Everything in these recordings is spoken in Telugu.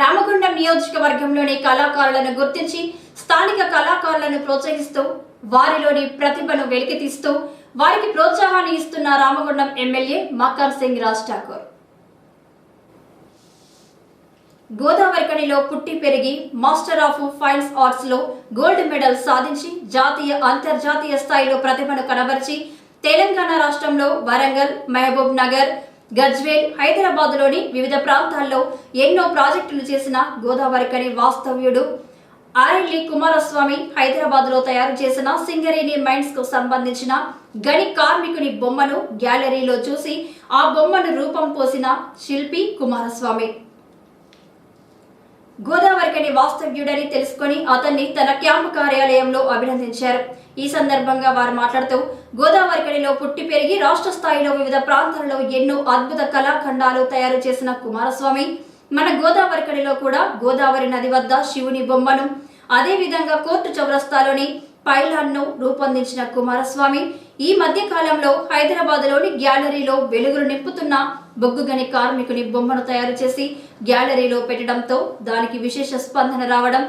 రామగుండం నియోజకవర్గంలోని కళాకారులను గుర్తించి స్థానిక కళాకారులను ప్రోత్సహిస్తూ వారిలోని ప్రతిభను వెలికితీస్తూ వారికి ప్రోత్సాహాన్ని ఇస్తున్న రామగుండం ఎమ్మెల్యే మకర్ సింగ్ రాజ్ ఠాకూర్. గోదావరికనిలో పుట్టి పెరిగి మాస్టర్ ఆఫ్ ఫైన్స్ ఆర్ట్స్లో గోల్డ్ మెడల్ సాధించి జాతీయ అంతర్జాతీయ స్థాయిలో ప్రతిభను కనబరిచి తెలంగాణ రాష్ట్రంలో వరంగల్ మహబూబ్ నగర్ గజ్వేల్ హైదరాబాద్లోని వివిధ ప్రాంతాల్లో ఎన్నో ప్రాజెక్టులు చేసిన గోదావరికని వాస్తవ్యుడు ఆరెల్లి కుమారస్వామి హైదరాబాద్లో తయారు చేసిన సింగరేణి మైండ్స్కు సంబంధించిన గని కార్మికుని బొమ్మను గ్యాలరీలో చూసి ఆ బొమ్మను రూపం పోసిన శిల్పి కుమారస్వామి. గోదావరికని వాస్తవ్యుడని తెలుసుకొని అతన్ని తన క్యాంపు కార్యాలయంలో అభినందించారు. ఈ సందర్భంగా వారు మాట్లాడుతూ గోదావరి కడిలో పుట్టి పెరిగి రాష్ట్ర స్థాయిలో వివిధ ప్రాంతాలలో ఎన్నో అద్భుత కళాఖండాలు తయారు చేసిన కుమారస్వామి. మన గోదావరి కడిలో కూడా గోదావరి నది వద్ద శివుని బొమ్మను అదేవిధంగా కోర్టు చౌరస్తాలోని పైలాన్ను రూపొందించిన కుమారస్వామి. ఈ మధ్య కాలంలో హైదరాబాద్లోని గ్యాలరీలో వెలుగులు నింపుతున్న బొగ్గుగని కార్మికుని బొమ్మను తయారు చేసి గ్యాలరీలో పెట్టడంతో దానికి విశేష స్పందన రావడం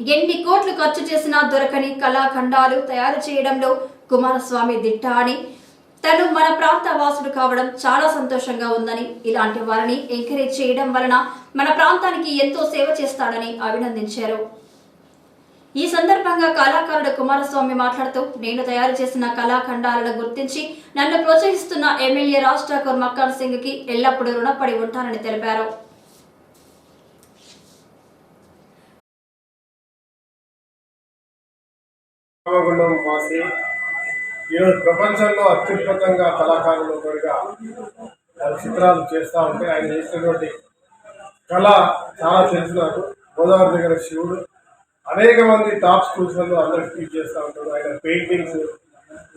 ఎన్ని కోట్లు ఖర్చు చేసినా దొరకని కళాఖండాలు తయారు చేయడంలో కుమారస్వామి దిట్ట అని తను మన ప్రాంత వాసుడు కావడం చాలా సంతోషంగా ఉందని ఇలాంటి వారిని ఎంకరేజ్ చేయడం వలన మన ప్రాంతానికి ఎంతో సేవ చేస్తాడని అభినందించారు. ఈ సందర్భంగా కళాకారుడు కుమారస్వామి మాట్లాడుతూ నేను తయారు చేసిన కళాఖండాలను గుర్తించి నన్ను ప్రోత్సహిస్తున్న ఎమ్మెల్యే రాజ్ ఠాకూర్ మక్కాన్ సింగ్కి ఎల్లప్పుడూ రుణపడి ఉంటానని తెలిపారు. రామగుండం మాసి ఈరోజు ప్రపంచంలో అత్యున్నతంగా కళాకారులు ఒకరిగా చిత్రాలు చేస్తూ ఉంటే ఆయన చేసినటువంటి కళ చాలా తెలుసు గోదావరి దగ్గర శివుడు అనేక మంది టాప్ స్కూల్స్లలో అందరికి టీచ్ చేస్తూ ఉంటారు. ఆయన పెయింటింగ్స్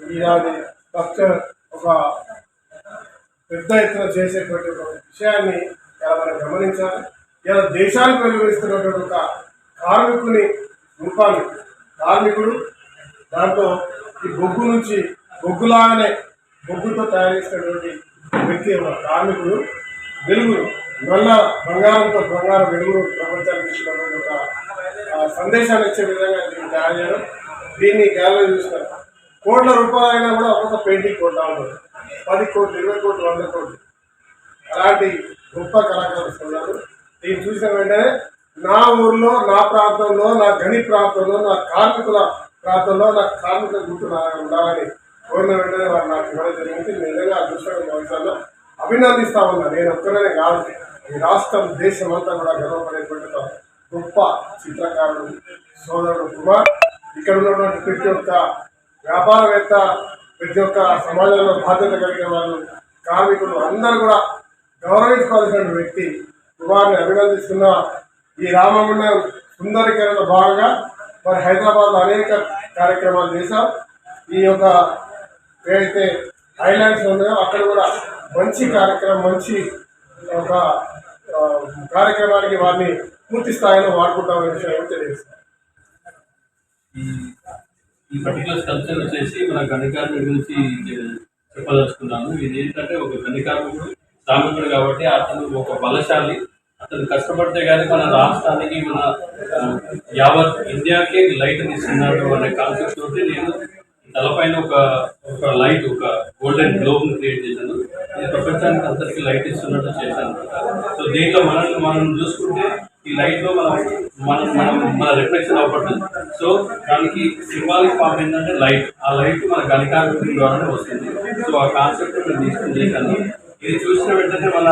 ఈనాటి స్ట్రక్చర్ ఒక పెద్ద ఎత్తున చేసేటువంటి ఒక విషయాన్ని ఇలా మనం గమనించాలి ఇలా దేశానికి వెలువరిస్తున్నటువంటి ఒక కార్మికుని రూపాన్ని కార్మికుడు దాంట్లో ఈ బొగ్గు నుంచి బొగ్గులాగానే బొగ్గుతో తయారు చేసినటువంటి వ్యక్తి కార్మికుడు. వెలుగు నల్ల బంగారంతో బంగారం వెలుగును ప్రపంచానికి ఇచ్చినటువంటి ఒక ఆ, సందేశాన్ని ఇచ్చే విధంగా దీన్ని తయారు చేయడం. దీన్ని గ్యాలరీ చూస్తారు కోట్ల రూపాయలైనా కూడా ఒక్కొక్క పెయింటింగ్ కొంటా ఉంటుంది పది కోట్లు ఇరవై కోట్లు వంద కోట్లు. అలాంటి గొప్ప కళాకారులు ఉన్నారు. దీన్ని చూసిన వెంటనే నా ఊర్లో నా ప్రాంతంలో నా గని ప్రాంతంలో నా కార్మికుల ప్రాంతంలో నా కార్మిక గుర్తు నా ఉండాలని కోరిన వెంటనే వారు నాకు ఇవ్వడం జరిగింది. నిజంగా అదృష్టంగా భావిస్తాను అభినందిస్తా ఉన్నా. నేను ఒక్కరనే కాదు ఈ రాష్ట్రం దేశం అంతా కూడా గర్వపడేటువంటి గొప్ప చిత్రకారుడు సోదరుడు కుమార్. ఇక్కడ ఉన్నటువంటి ప్రతి ఒక్క వ్యాపారవేత్త ప్రతి ఒక్క సమాజంలో బాధ్యత కలిగిన వాళ్ళు కార్మికులు అందరూ కూడా గౌరవించుకోవాల్సిన వ్యక్తి కుమార్ని అభినందిస్తున్న. ఈ రామగుండం సుందరీకరణ భాగంగా మరి హైదరాబాద్లో అనేక కార్యక్రమాలు చేశాం. ఈ యొక్క ఏదైతే హైలాండ్స్ ఉన్నాయో అక్కడ కూడా మంచి కార్యక్రమం మంచి ఒక కార్యక్రమానికి వారిని పూర్తి స్థాయిలో వాడుకుంటామనే విషయం తెలియజేస్తాం. ఈ ఈ పర్టికులర్ స్కల్ప్చర్ వచ్చేసి మన గణికార్మికుడి గురించి చెప్పదలుచుకున్నాను. ఇది ఏంటంటే ఒక గణికార్మికుడు శ్రామికుడు కాబట్టి అతను ఒక బలశాలి. అతను కష్టపడితే కానీ మన రాష్ట్రానికి మన యావత్ ఇండియాకి లైట్ ఇస్తున్నాడు అనే కాన్సెప్ట్ తోటి నేను తలపైన ఒక ఒక లైట్ ఒక గోల్డెన్ గ్లోబ్ క్రియేట్ చేశాను. ఇది ప్రపంచానికి అందరికీ లైట్ ఇస్తున్నట్టు చేశాను. సో దీంట్లో మనల్ని మనం చూసుకుంటే ఈ లైట్లో మనం మనం మనం మన రిఫ్లెక్షన్ అవ్వబడుతుంది సో దానికి సింబాలిక్ ఫామ్ ఏంటంటే లైట్. ఆ లైట్ మన గణికాభివృద్ధి ద్వారానే వస్తుంది. సో ఆ కాన్సెప్ట్ నేను తీసుకుని చేశాను. ఇది చూసిన వెంటనే మన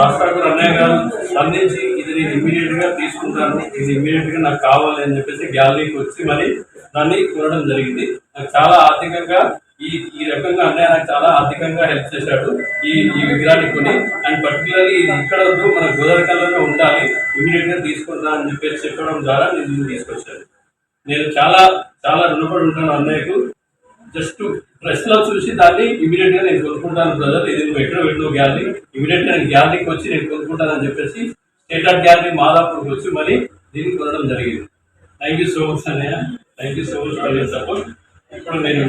రాష్ట్రాలు అన్నయ్య గారు స్పందించి ఇది నేను ఇమీడియట్గా తీసుకుంటాను ఇది ఇమీడియట్గా నాకు కావాలి అని చెప్పేసి గ్యాలరీకి వచ్చి మరి దాన్ని కొనడం జరిగింది. నాకు చాలా ఆర్థికంగా ఈ ఈ రకంగా అన్నయ్య నాకు చాలా ఆర్థికంగా హెల్ప్ చేశాడు ఈ ఈ విగ్రహాన్ని కొని. అండ్ పర్టికులర్లీ ఇది ఇక్కడ వద్దు మన గోదావరికల్లోనే ఉండాలి ఇమీడియట్గా తీసుకుంటా అని చెప్పేసి చెప్పడం ద్వారా నేను తీసుకొచ్చాను. నేను చాలా చాలా రుణపడి ఉంటాను అన్నయ్యకు. జస్ట్ ప్రెస్లో చూసి దాన్ని ఇమీడియట్గా నేను కొనుక్కుంటాను బ్రదర్ ఇది నువ్వు ఎక్కడ పెట్టిన గ్యాలరీ ఇమీడియట్గా నేను గ్యాలరీకి వచ్చి నేను కొనుక్కుంటానని చెప్పేసి స్టేట్ ఆఫ్ గ్యాలరీ మాదాపూర్కి వచ్చి మరి దీన్ని కొనడం జరిగింది. థ్యాంక్ యూ సో మచ్ అన్నయ్య. Thank you so much for support ఇప్పుడు నేను